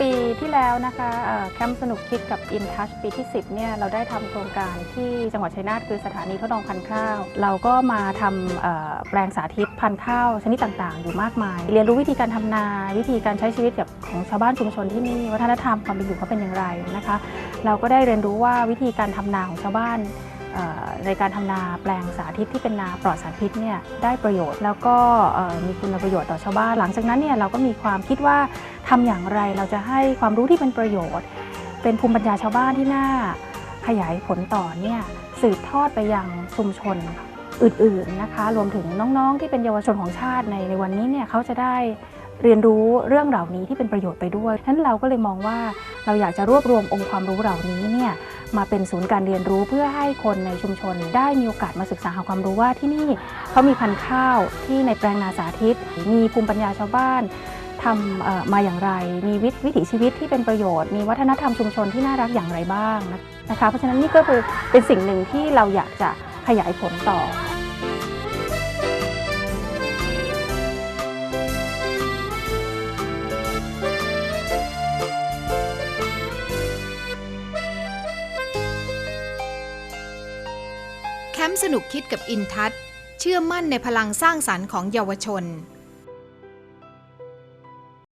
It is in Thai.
ปีที่แล้วนะคะแคมป์สนุกคิดกับ InTouch ปีที่ 10เนี่ยเราได้ทำโครงการที่จังหวัดชัยนาทคือสถานีทดลองพันธุ์ข้าว เราก็มาทำแปลงสาธิตพันธุ์ข้าวชนิดต่างๆ อยู่มากมาย เรียนรู้วิธีการทำนา วิธีการใช้ชีวิตกับของชาวบ้านชุมชนที่นี่วัฒนธรรมความเป็นอยู่เขาเป็นอย่างไรนะคะ เราก็ได้เรียนรู้ว่าวิธีการทำนาของชาวบ้านในการทำนาแปลงสาธิตที่เป็นนาปลอดสารพิษเนี่ยได้ประโยชน์ แล้วก็มีคุณประโยชน์ต่อชาวบ้าน หลังจากนั้นเนี่ยเราก็มีความคิดว่า ทำอย่างไรเราจะให้ความรู้ที่เป็นประโยชน์ เป็นภูมิปัญญาชาวบ้านที่น่าขยายผลต่อเนี่ยสืบทอดไปยังชุมชนอื่นๆนะคะ รวมถึงน้องๆ ที่เป็นเยาวชนของชาติในในวันนี้เนี่ยเขาจะได้เรียนรู้เรื่องเหล่านี้ที่เป็นประโยชน์ไปด้วยฉะนั้นเราก็เลยมองว่าเราอยากจะรวบรวมองค์ความรู้เหล่านี้เนี่ยมาเป็นศูนย์การเรียนรู้เพื่อให้คนในชุมชน ได้มีโอกาสมาศึกษาหาความรู้ว่าที่นี่เขามีพันธุ์ข้าวที่ในแปลงนาสาธิต มีภูมิปัญญาชาวบ้าน ทำมาอย่างไร มีวิถีชีวิตที่เป็นประโยชน์ มีวัฒนธรรมชุมชนที่น่ารักอย่างไรบ้างนะคะ เพราะฉะนั้นนี่ก็คือเป็นสิ่งหนึ่งที่เราอยากจะขยายผลต่อแคมป์สนุกคิดกับอินทัศเชื่อมั่นในพลังสร้างสรรค์ของเยาวชน